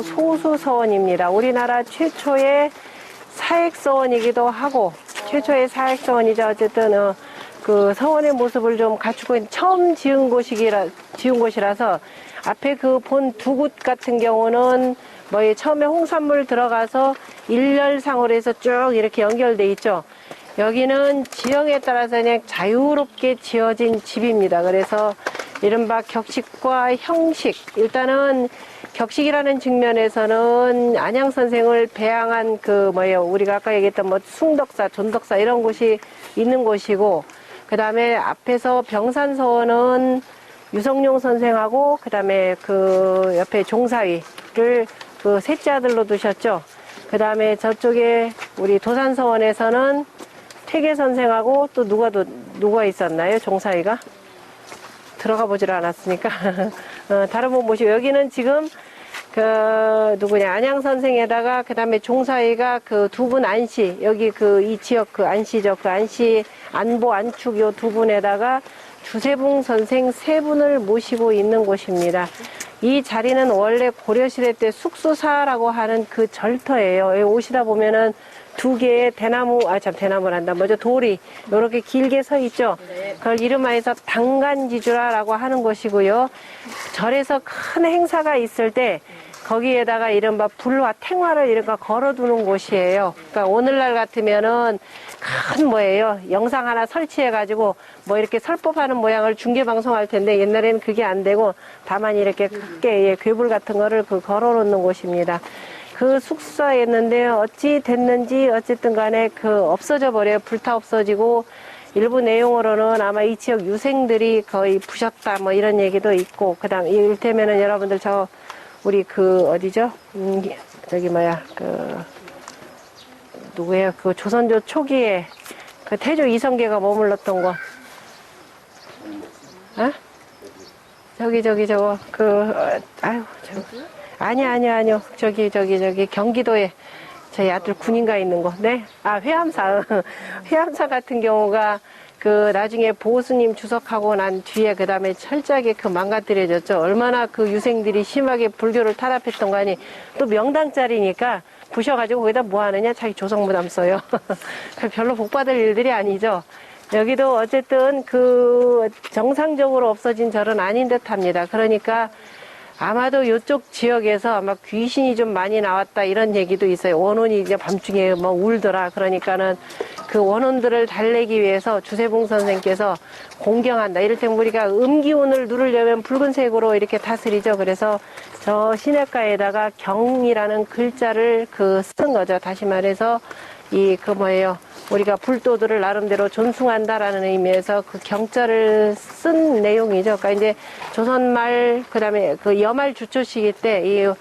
소수서원입니다. 우리나라 최초의 사액서원이기도 하고 최초의 사액서원이자 어쨌든 어, 그 서원의 모습을 좀 갖추고 있는 처음 지은 곳이라 지은 곳이라서 앞에 그 본 두 곳 같은 경우는 뭐이 처음에 홍산물 들어가서 일렬상으로 해서 쭉 이렇게 연결돼 있죠. 여기는 지형에 따라서 그냥 자유롭게 지어진 집입니다. 그래서 이른바 격식과 형식. 일단은 격식이라는 측면에서는 안양 선생을 배양한 그 뭐예요. 우리가 아까 얘기했던 뭐 숭덕사, 존덕사 이런 곳이 있는 곳이고 그 다음에 앞에서 병산서원은 유성룡 선생하고 그 다음에 그 옆에 종사위를 그 셋째 아들로 두셨죠. 그 다음에 저쪽에 우리 도산서원에서는 태계 선생하고 또 누가 또 누가 있었나요? 종사위가 들어가 보질 않았으니까 어, 다른 분 모시고 여기는 지금 그 누구냐 안양 선생에다가 그 다음에 종사위가 그 두 분 안씨 여기 그 이 지역 그 안씨죠 그 안씨 안보 안축 요 두 분에다가 주세붕 선생 세 분을 모시고 있는 곳입니다. 이 자리는 원래 고려시대 때 숙소사라고 하는 그 절터예요. 여기 오시다 보면은 두 개의 대나무, 아, 참, 대나무란다. 먼저 돌이, 이렇게 길게 서 있죠. 그걸 이름하여서 당간지주라라고 하는 곳이고요. 절에서 큰 행사가 있을 때, 거기에다가 이른바 불화, 탱화를 이렇게 걸어두는 곳이에요. 그러니까 오늘날 같으면은 큰 뭐예요. 영상 하나 설치해가지고 뭐 이렇게 설법하는 모양을 중계 방송할 텐데 옛날에는 그게 안 되고 다만 이렇게 크게 예, 괴불 같은 거를 그 걸어놓는 곳입니다. 그 숙소였는데 어찌 됐는지 어쨌든 간에 그 없어져 버려요. 불타 없어지고 일부 내용으로는 아마 이 지역 유생들이 거의 부셨다 뭐 이런 얘기도 있고 그다음 이를테면은 여러분들 저 우리 그 어디죠? 음, 저기 뭐야 그 누구예요? 그 조선조 초기에 그 태조 이성계가 머물렀던 곳. 어? 저기 저기 저거 그 어, 아유 저 아니 아니 아니요 저기 저기 저기 경기도에 저희 아들 군인가 있는 곳. 네. 아 회암사 회암사 같은 경우가 그 나중에 보수님 주석하고 난 뒤에 그 다음에 철저하게 그 망가뜨려졌죠. 얼마나 그 유생들이 심하게 불교를 타락했던 거 아니 또 명당짜리니까 부셔가지고 거기다 뭐 하느냐 자기 조성무담 써요. 별로 복 받을 일들이 아니죠. 여기도 어쨌든 그 정상적으로 없어진 절은 아닌 듯 합니다. 그러니까 아마도 이쪽 지역에서 아마 귀신이 좀 많이 나왔다 이런 얘기도 있어요. 원혼이 이제 밤중에 뭐 울더라. 그러니까는 그 원혼들을 달래기 위해서 주세봉 선생께서 공경한다. 이를테면 우리가 음기운을 누르려면 붉은색으로 이렇게 다스리죠. 그래서 저 시냇가에다가 경이라는 글자를 그 쓴 거죠. 다시 말해서 이 그 뭐예요. 우리가 불도들을 나름대로 존숭한다라는 의미에서 그 경자를 쓴 내용이죠. 그러니까 이제 조선말 그다음에 그 여말 주초 시기 때이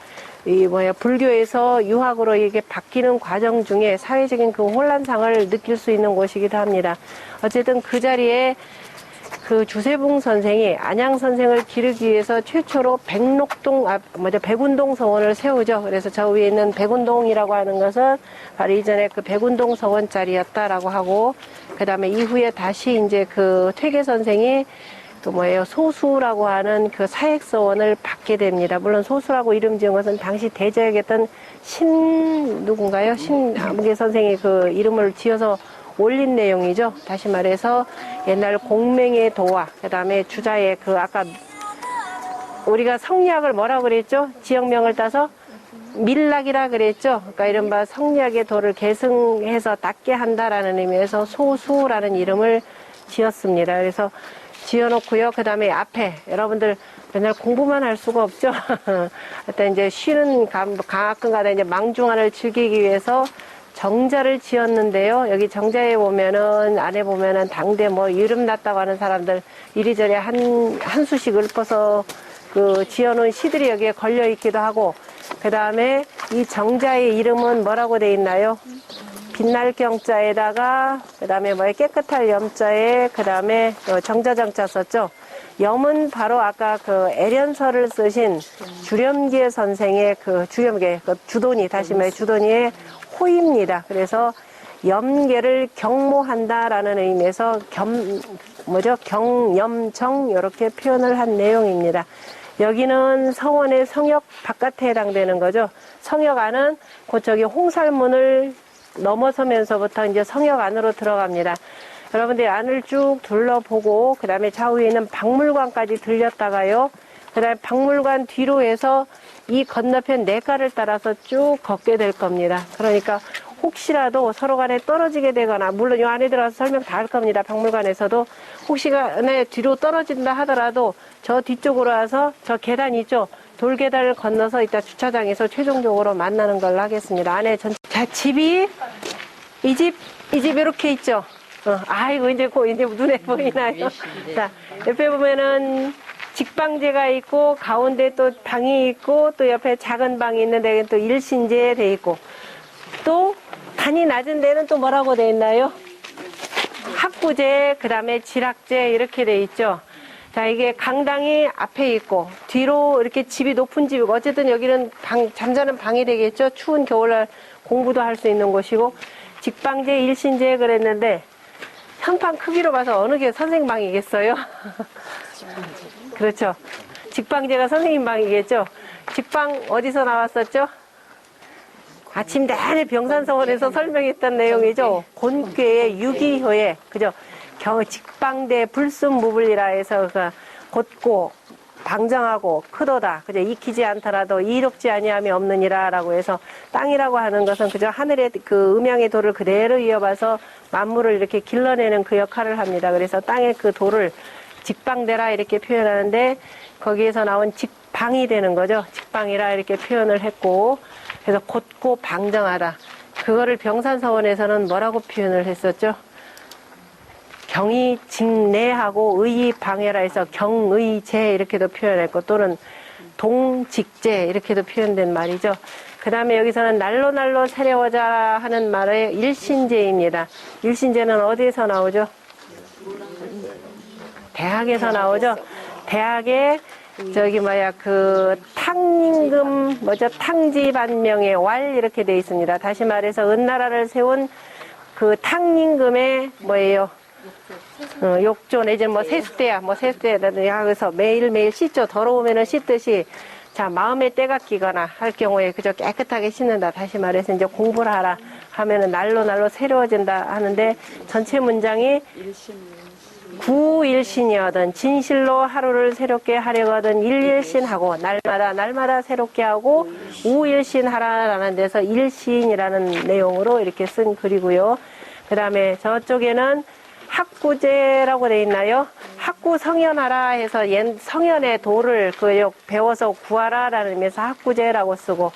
이 뭐야 불교에서 유학으로 이게 바뀌는 과정 중에 사회적인 그 혼란상을 느낄 수 있는 곳이기도 합니다. 어쨌든 그 자리에 그 주세붕 선생이 안양 선생을 기르기 위해서 최초로 백록동 아 먼저 백운동 서원을 세우죠. 그래서 저 위에 있는 백운동이라고 하는 것은 바로 이전에 그 백운동 서원 자리였다라고 하고 그다음에 이후에 다시 이제 그 퇴계 선생이 또 뭐예요 소수라고 하는 그 사액 서원을 받게 됩니다. 물론 소수라고 이름 지은 것은 당시 대저역했던 신 누군가요? 신암계 선생이 그 이름을 지어서 올린 내용이죠. 다시 말해서 옛날 공맹의 도화, 그 다음에 주자의 그 아까 우리가 성리학을 뭐라고 그랬죠? 지역명을 따서 밀락이라 그랬죠. 그러니까 이른바 성리학의 도를 계승해서 닦게 한다라는 의미에서 소수라는 이름을 지었습니다. 그래서 지어놓고요. 그 다음에 앞에 여러분들 맨날 공부만 할 수가 없죠. 일단 이제 쉬는 감- 가끔가다 이제 망중한을 즐기기 위해서 정자를 지었는데요. 여기 정자에 보면은 안에 보면은 당대 뭐 이름 났다고 하는 사람들 이리저리 한, 한 수씩 읊어서 그 지어놓은 시들이 여기에 걸려 있기도 하고 그 다음에 이 정자의 이름은 뭐라고 돼 있나요? 빛날 경자에다가 그 다음에 뭐 깨끗할 염자에 그 다음에 정자정자 썼죠. 염은 바로 아까 그 애련서를 쓰신 주렴계 선생의 그 주렴계 그 주돈이 다시 말해 주돈이의 호입니다. 그래서 염계를 경모한다라는 의미에서 겸 뭐죠 경염정 이렇게 표현을 한 내용입니다. 여기는 성원의 성역 바깥에 해당되는 거죠. 성역 안은 곧 저기 홍살문을 넘어서면서부터 이제 성역 안으로 들어갑니다. 여러분들 안을 쭉 둘러보고 그 다음에 좌우에 있는 박물관까지 들렸다가요. 그 다음에 박물관 뒤로 해서 이 건너편 내가를 따라서 쭉 걷게 될 겁니다. 그러니까 혹시라도 서로 간에 떨어지게 되거나 물론 이 안에 들어가서 설명 다 할 겁니다. 박물관에서도 혹시간에 뒤로 떨어진다 하더라도 저 뒤쪽으로 와서 저 계단 있죠. 돌계단을 건너서 이따 주차장에서 최종적으로 만나는 걸로 하겠습니다. 안에 전, 자, 집이 이 집, 이 집 이렇게 있죠. 어, 아이고, 이제 고, 이제 눈에 보이나요? 자, 옆에 보면은 직방제가 있고, 가운데 또 방이 있고, 또 옆에 작은 방이 있는데, 또 일신제 돼 있고, 또 단이 낮은 데는 또 뭐라고 돼 있나요? 학구제, 그 다음에 지락제 이렇게 돼 있죠. 자, 이게 강당이 앞에 있고, 뒤로 이렇게 집이 높은 집이고, 어쨌든 여기는 방, 잠자는 방이 되겠죠. 추운 겨울날 공부도 할 수 있는 곳이고, 직방제, 일신제 그랬는데, 현판 크기로 봐서 어느 게 선생님 방이겠어요? 그렇죠. 직방제가 선생님 방이겠죠. 직방 어디서 나왔었죠? 아침 내내 병산서원에서 설명했던 내용이죠. 곤괴의 유기효에 그죠. 경 직방대 불순무불이라 해서 그 곧고 방정하고 크도다. 그죠. 익히지 않더라도 이롭지 아니함이 없느니라라고 해서 땅이라고 하는 것은 그저 하늘의 그 음양의 돌을 그대로 이어봐서 만물을 이렇게 길러내는 그 역할을 합니다. 그래서 땅의 그 돌을 직방대라 이렇게 표현하는데 거기에서 나온 직방이 되는 거죠. 직방이라 이렇게 표현을 했고 그래서 곧고 방정하다. 그거를 병산서원에서는 뭐라고 표현을 했었죠? 경의 직내하고 의의 방해라 해서 경의제 이렇게도 표현했고 또는 동직제 이렇게도 표현된 말이죠. 그 다음에 여기서는 날로 날로 세려워자 하는 말의 일신제입니다. 일신제는 어디에서 나오죠? 대학에서 나오죠. 대학에 저기 뭐야 그 탕임금 뭐죠 탕지반명의 왈 이렇게 돼 있습니다. 다시 말해서 은나라를 세운 그 탕임금의 뭐예요? 어, 욕조 내지 뭐 세수대야 뭐 세수대야 그래서 매일 매일 씻죠. 더러우면은 씻듯이 자 마음의 때가 끼거나 할 경우에 그저 깨끗하게 씻는다. 다시 말해서 이제 공부를 하라 하면은 날로 날로 새로워진다 하는데 전체 문장이 구일신이거든 진실로 하루를 새롭게 하려거든 일일신하고 날마다 날마다 새롭게 하고 우일신하라라는 데서 일신이라는 내용으로 이렇게 쓴 글이고요. 그 다음에 저쪽에는 학구제라고 돼 있나요? 학구 성현하라 해서 옛 성현의 도를 그 배워서 구하라라는 의미에서 학구제라고 쓰고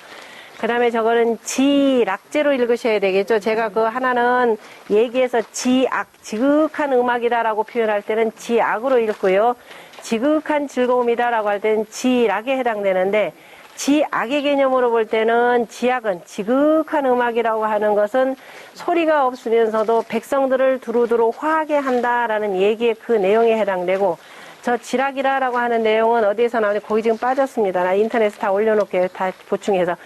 그 다음에 저거는 지락제로 읽으셔야 되겠죠. 제가 그 하나는 얘기해서 지악, 지극한 음악이다라고 표현할 때는 지악으로 읽고요. 지극한 즐거움이다라고 할 때는 지락에 해당되는데 지악의 개념으로 볼 때는 지악은 지극한 음악이라고 하는 것은 소리가 없으면서도 백성들을 두루두루 화하게 한다라는 얘기의 그 내용에 해당되고 저 지락이라라고 하는 내용은 어디에서 나오는지 거기 지금 빠졌습니다. 나 인터넷에 다 올려놓을게요. 다 보충해서.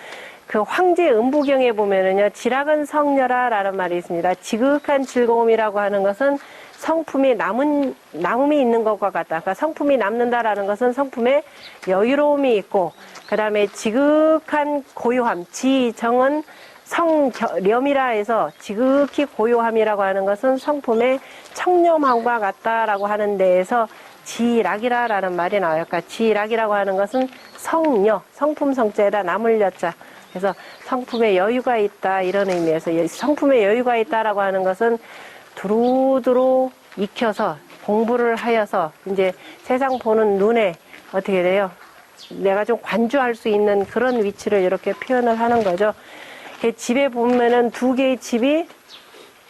그 황제 음부경에 보면은요, 지락은 성녀라라는 말이 있습니다. 지극한 즐거움이라고 하는 것은 성품이 남은, 남음이 있는 것과 같다. 그러니까 성품이 남는다라는 것은 성품에 여유로움이 있고, 그 다음에 지극한 고요함, 지정은 성렴이라 해서 지극히 고요함이라고 하는 것은 성품의 청렴함과 같다라고 하는 데에서 지락이라라는 말이 나와요. 그러니까 지락이라고 하는 것은 성녀, 성품 성자에다 남을 여자. 그래서 성품에 여유가 있다 이런 의미에서 성품에 여유가 있다라고 하는 것은 두루두루 익혀서 공부를 하여서 이제 세상 보는 눈에 어떻게 돼요? 내가 좀 관주할 수 있는 그런 위치를 이렇게 표현을 하는 거죠. 집에 보면은 두 개의 집이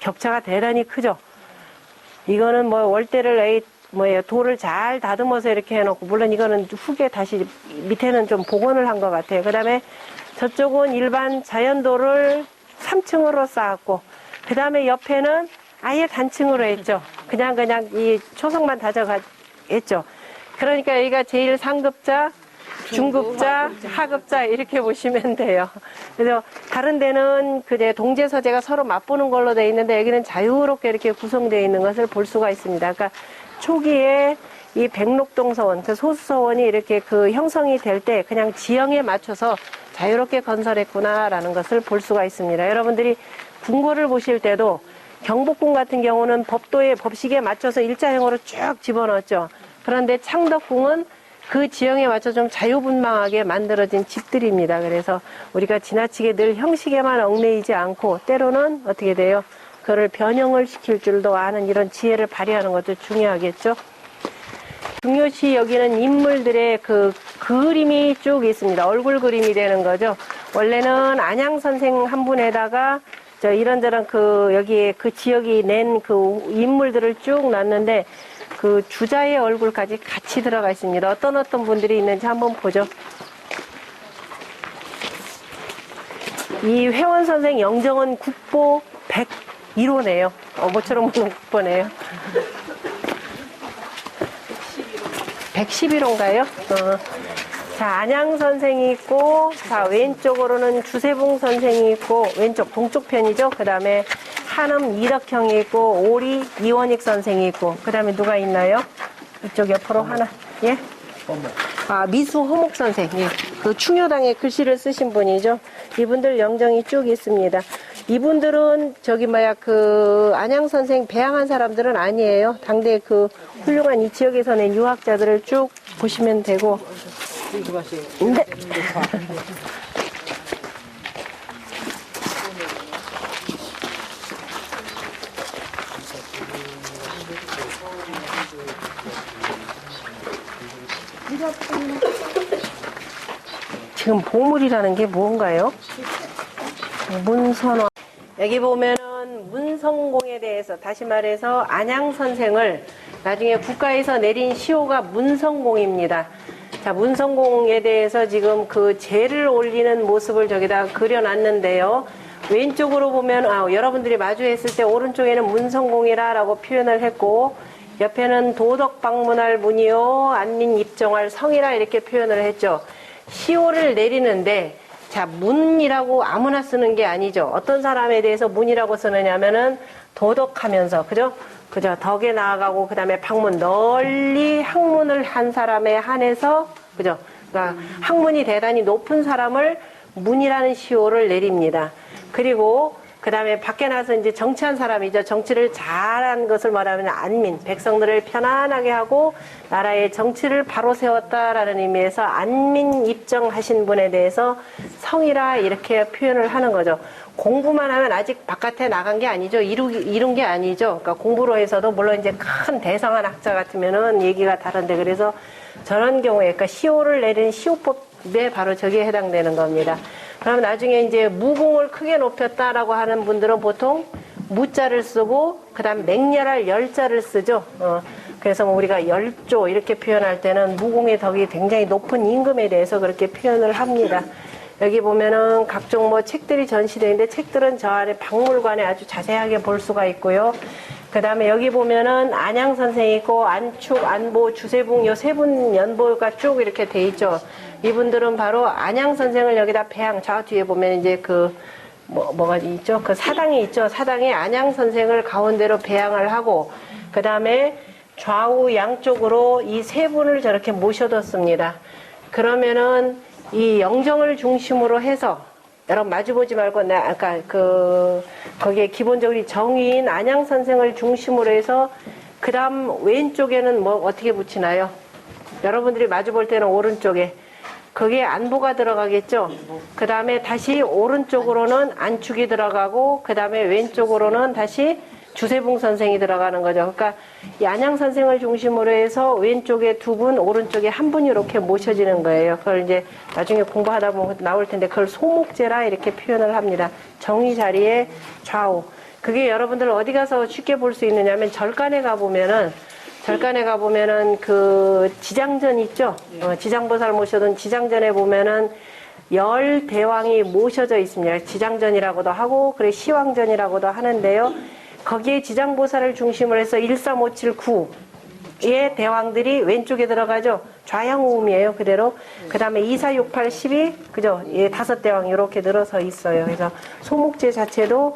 격차가 대단히 크죠. 이거는 뭐 월대를 뭐예요 돌을 잘 다듬어서 이렇게 해놓고 물론 이거는 후게 다시 밑에는 좀 복원을 한 것 같아요. 그다음에 저쪽은 일반 자연도를 3층으로 쌓았고 그 다음에 옆에는 아예 단층으로 했죠. 그냥 그냥 이 초석만 다져가 했죠. 그러니까 여기가 제일 상급자, 중급자, 하급자 이렇게 보시면 돼요. 그래서 다른 데는 그제 동제 서재가 서로 맞보는 걸로 돼 있는데 여기는 자유롭게 이렇게 구성되어 있는 것을 볼 수가 있습니다. 그러니까 초기에 이 백록동 서원, 그 소수 서원이 이렇게 그 형성이 될 때 그냥 지형에 맞춰서 자유롭게 건설했구나라는 것을 볼 수가 있습니다. 여러분들이 궁궐을 보실 때도 경복궁 같은 경우는 법도의 법식에 맞춰서 일자형으로 쭉 집어넣었죠. 그런데 창덕궁은 그 지형에 맞춰 좀 자유분방하게 만들어진 집들입니다. 그래서 우리가 지나치게 늘 형식에만 얽매이지 않고 때로는 어떻게 돼요? 그를 변형을 시킬 줄도 아는 이런 지혜를 발휘하는 것도 중요하겠죠. 중요시 여기는 인물들의 그 그림이 쭉 있습니다. 얼굴 그림이 되는 거죠. 원래는 안양 선생 한 분에다가 저 이런저런 그 여기에 그 지역이 낸 그 인물들을 쭉 놨는데 그 주자의 얼굴까지 같이 들어가 있습니다. 어떤 어떤 분들이 있는지 한번 보죠. 이 회원 선생 영정은 국보 101호네요. 어, 모처럼 보는 국보네요. 111호인가요? 어. 자, 안양 선생이 있고, 자, 왼쪽으로는 주세봉 선생이 있고, 왼쪽, 동쪽 편이죠. 그 다음에 한음 이덕형이 있고, 오리 이원익 선생이 있고, 그 다음에 누가 있나요? 이쪽 옆으로 하나, 예? 아, 미수 허목 선생, 예. 그 충효당에 글씨를 쓰신 분이죠. 이분들 영정이 쭉 있습니다. 이분들은 저기 뭐야 그 안양 선생 배양한 사람들은 아니에요. 당대 그 훌륭한 이 지역에서 낸 유학자들을 쭉 보시면 되고. 네. 지금 보물이라는 게 뭔가요? 문선화. 여기 보면은 문성공에 대해서 다시 말해서 안양 선생을 나중에 국가에서 내린 시호가 문성공입니다. 자, 문성공에 대해서 지금 그 재를 올리는 모습을 저기다 그려놨는데요. 왼쪽으로 보면 아, 여러분들이 마주했을 때 오른쪽에는 문성공이라라고 표현을 했고 옆에는 도덕 방문할 문이요 안민 입정할 성이라 이렇게 표현을 했죠. 시호를 내리는데 자, 문이라고 아무나 쓰는 게 아니죠. 어떤 사람에 대해서 문이라고 쓰느냐면은 도덕하면서, 그죠? 그죠? 덕에 나아가고, 그 다음에 방문, 널리 학문을 한 사람에 한해서, 그죠? 그러니까 학문이 대단히 높은 사람을 문이라는 시호를 내립니다. 그리고, 그 다음에 밖에 나서 이제 정치한 사람이죠. 정치를 잘한 것을 말하면 안민, 백성들을 편안하게 하고 나라의 정치를 바로 세웠다라는 의미에서 안민 입정하신 분에 대해서 성이라 이렇게 표현을 하는 거죠. 공부만 하면 아직 바깥에 나간 게 아니죠. 이루, 이룬 게 아니죠. 그러니까 공부로 해서도 물론 이제 큰 대성한 학자 같으면은 얘기가 다른데 그래서 저런 경우에 그러니까 시호를 내린 시호법에 바로 저기에 해당되는 겁니다. 그럼 나중에 이제 무공을 크게 높였다라고 하는 분들은 보통 무자를 쓰고 그다음 맹렬할 열자를 쓰죠. 어, 그래서 뭐 우리가 열조 이렇게 표현할 때는 무공의 덕이 굉장히 높은 임금에 대해서 그렇게 표현을 합니다. 여기 보면은 각종 뭐 책들이 전시되어 있는데 책들은 저 안에 박물관에 아주 자세하게 볼 수가 있고요. 그 다음에 여기 보면은 안양 선생이 있고 안축, 안보, 주세붕 요세 분 연보가 쭉 이렇게 돼 있죠. 이분들은 바로 안양 선생을 여기다 배양 저 뒤에 보면 이제 그 뭐, 뭐가 있죠? 그 사당이 있죠. 사당에 안양 선생을 가운데로 배양을 하고 그 다음에 좌우 양쪽으로 이 세 분을 저렇게 모셔뒀습니다. 그러면은 이 영정을 중심으로 해서 여러분 마주보지 말고 나 아까 그 거기에 기본적으로 정의인 안양 선생을 중심으로 해서 그다음 왼쪽에는 뭐 어떻게 붙이나요? 여러분들이 마주 볼 때는 오른쪽에 거기에 안보가 들어가겠죠. 그 다음에 다시 오른쪽으로는 안축이 들어가고 그 다음에 왼쪽으로는 다시 주세봉 선생이 들어가는 거죠. 그러니까 이 안양 선생을 중심으로 해서 왼쪽에 두 분, 오른쪽에 한 분이 이렇게 모셔지는 거예요. 그걸 이제 나중에 공부하다 보면 나올 텐데 그걸 소목제라 이렇게 표현을 합니다. 정의 자리에 좌우. 그게 여러분들 어디 가서 쉽게 볼 수 있느냐면 절간에 가 보면은 절간에 가 보면은 그 지장전 있죠. 어, 지장보살 모셔둔 지장전에 보면은 열 대왕이 모셔져 있습니다. 지장전이라고도 하고 그래 시왕전이라고도 하는데요. 거기에 지장보살을 중심으로 해서 13579의 대왕들이 왼쪽에 들어가죠. 좌양우음이에요. 그대로. 그 다음에 2468, 12, 그죠? 예, 다섯 대왕 이렇게 늘어서 있어요. 그래서 소목제 자체도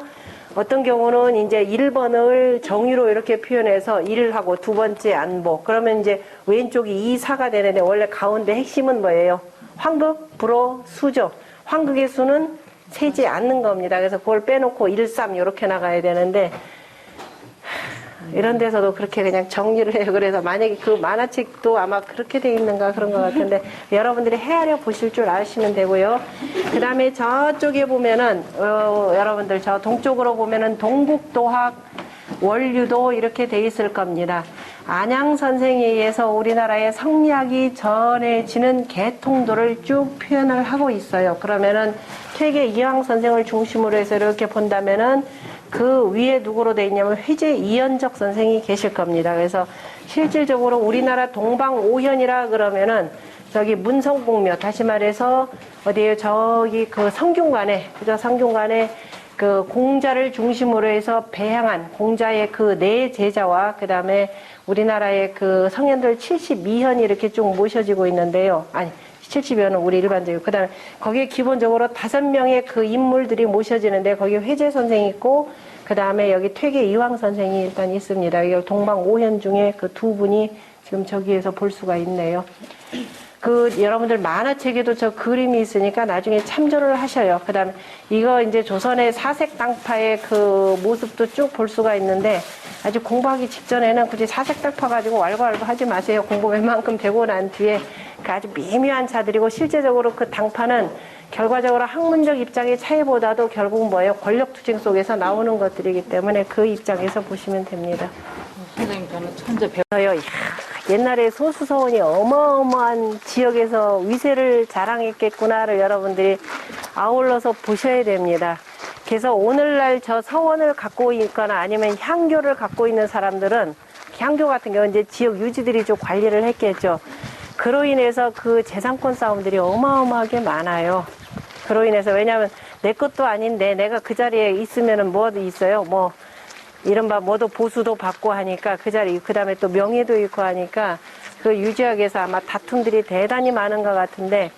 어떤 경우는 이제 1번을 정의로 이렇게 표현해서 1하고 두 번째 안보. 그러면 이제 왼쪽이 2, 4가 되는데 원래 가운데 핵심은 뭐예요? 황극, 불호, 수죠. 황극의 수는 세지 않는 겁니다. 그래서 그걸 빼놓고 1, 3 이렇게 나가야 되는데 이런 데서도 그렇게 그냥 정리를 해요. 그래서 만약에 그 만화책도 아마 그렇게 돼 있는가 그런 것 같은데 여러분들이 헤아려 보실 줄 아시면 되고요. 그 다음에 저쪽에 보면은, 어, 여러분들 저 동쪽으로 보면은 동북도학 원류도 이렇게 돼 있을 겁니다. 안양 선생에 의해서 우리나라의 성리학이 전해지는 계통도를 쭉 표현을 하고 있어요. 그러면은 퇴계 이황 선생을 중심으로 해서 이렇게 본다면은 그 위에 누구로 돼 있냐면 회제 이현적 선생이 계실 겁니다. 그래서 실질적으로 우리나라 동방 오현이라 그러면은 저기 문성공묘 다시 말해서 어디에 저기 그 성균관에 그저 성균관에 그 공자를 중심으로 해서 배양한 공자의 그 네 제자와 그 다음에 우리나라의 그 성현들 72현이 이렇게 쭉 모셔지고 있는데요. 아니 70여는 우리 일반적이고 그다음에 거기에 기본적으로 다섯 명의 그 인물들이 모셔지는데 거기에 회재 선생이 있고 그다음에 여기 퇴계 이황 선생이 일단 있습니다. 여기 동방 오현 중에 그 두 분이 지금 저기에서 볼 수가 있네요. 그 여러분들 만화책에도 저 그림이 있으니까 나중에 참조를 하셔요. 그다음에 이거 이제 조선의 사색 당파의 그 모습도 쭉 볼 수가 있는데 아직 공부하기 직전에는 굳이 사색 당파 가지고 왈가왈부 하지 마세요. 공부 웬만큼 되고 난 뒤에 그 아주 미묘한 차들이고 실제적으로 그 당파는 결과적으로 학문적 입장의 차이보다도 결국 뭐예요? 권력 투쟁 속에서 나오는 것들이기 때문에 그 입장에서 보시면 됩니다. 선생님 저는 천재 이야, 옛날에 소수서원이 어마어마한 지역에서 위세를 자랑했겠구나를 여러분들이 아울러서 보셔야 됩니다. 그래서 오늘날 저 서원을 갖고 있거나 아니면 향교를 갖고 있는 사람들은 향교 같은 경우는 이제 지역 유지들이 좀 관리를 했겠죠. 그로 인해서 그 재산권 싸움들이 어마어마하게 많아요. 그로 인해서 왜냐하면 내 것도 아닌데 내가 그 자리에 있으면은 뭐도 있어요. 뭐 이른바 뭐도 보수도 받고 하니까 그 자리 그 다음에 또 명예도 있고 하니까 그 유지하기 위해서 아마 다툼들이 대단히 많은 것 같은데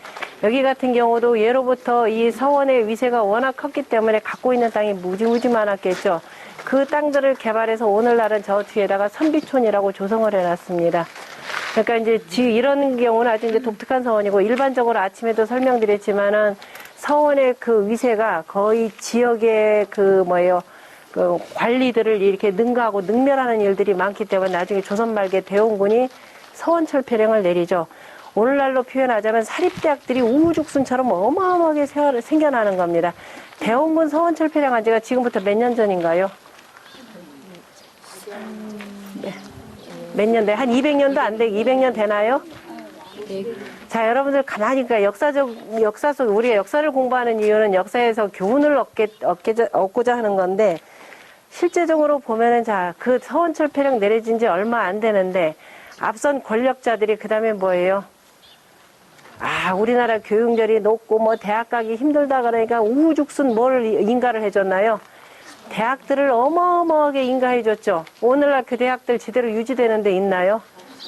여기 같은 경우도 예로부터 이 서원의 위세가 워낙 컸기 때문에 갖고 있는 땅이 무지무지 많았겠죠. 그 땅들을 개발해서 오늘날은 저 뒤에다가 선비촌이라고 조성을 해놨습니다. 그러니까 이제 지- 이런 경우는 아주 이제 독특한 서원이고 일반적으로 아침에도 설명드렸지만은 서원의 그 위세가 거의 지역의 그 뭐예요 그 관리들을 이렇게 능가하고 능멸하는 일들이 많기 때문에 나중에 조선 말기에 대원군이 서원철 폐령을 내리죠. 오늘날로 표현하자면 사립대학들이 우후죽순처럼 어마어마하게 세- 생겨나는 겁니다. 대원군 서원철 폐령한 지가 지금부터 몇 년 전인가요? 네. 몇 년 돼? 한 200년도 안 돼. 200년 되나요? 자, 여러분들 가만히 그러니까 역사적 역사 속 우리가 역사를 공부하는 이유는 역사에서 교훈을 얻게, 얻게 얻고자 하는 건데 실제적으로 보면은 자, 그 서원철 폐령 내려진 지 얼마 안 되는데 앞선 권력자들이 그 다음에 뭐예요? 아, 우리나라 교육열이 높고 뭐 대학 가기 힘들다 그러니까 우후죽순 뭘 인가를 해줬나요? 대학들을 어마어마하게 인가해줬죠. 오늘날 그 대학들 제대로 유지되는 데 있나요?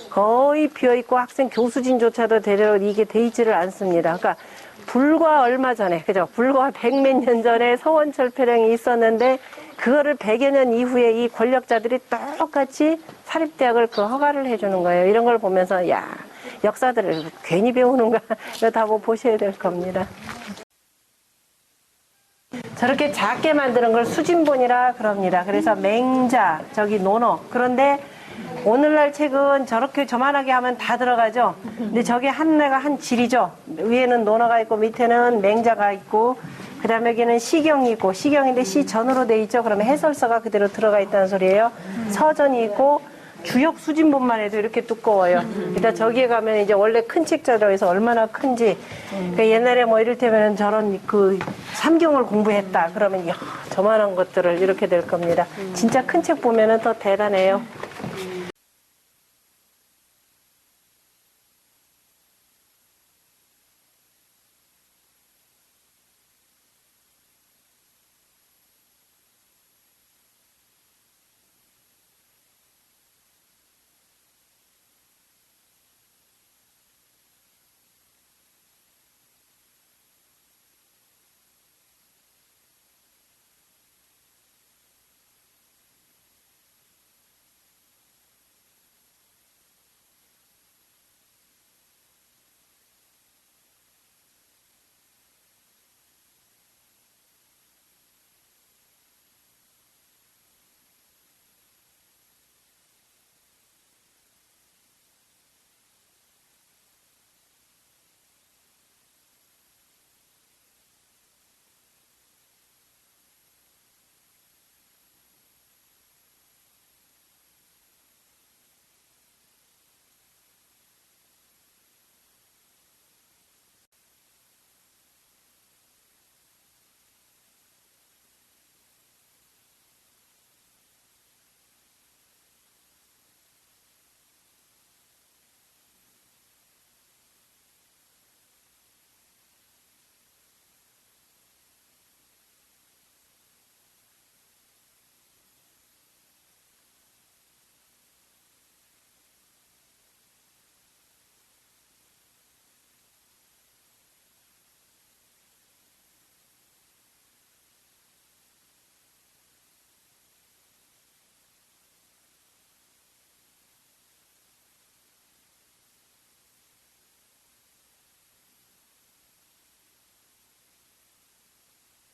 거의 비어있고 학생 교수진조차도 제대로 이게 돼 있지를 않습니다. 그러니까 불과 얼마 전에, 그죠? 불과 백몇 년 전에 서원철 폐령이 있었는데 그거를 백여 년 이후에 이 권력자들이 똑같이 사립대학을 그 허가를 해주는 거예요. 이런 걸 보면서 야 역사들을 괜히 배우는가 이거 다뭐 보셔야 될 겁니다. 저렇게 작게 만드는 걸 수진본이라 그럽니다. 그래서 맹자, 저기 논어. 그런데 오늘날 책은 저렇게 저만하게 하면 다 들어가죠. 근데 저게 한 내가 한 질이죠. 위에는 논어가 있고 밑에는 맹자가 있고 그다음에 여기는 시경이 있고 시경인데 시전으로 돼 있죠. 그러면 해설서가 그대로 들어가 있다는 소리예요. 서전이 있고 주역 수진본만 해도 이렇게 두꺼워요. 일단 저기에 가면 이제 원래 큰 책자로 해서 얼마나 큰지. 그러니까 옛날에 뭐 이를테면 저런 그 삼경을 공부했다. 그러면 야, 저만한 것들을 이렇게 될 겁니다. 진짜 큰 책 보면은 더 대단해요.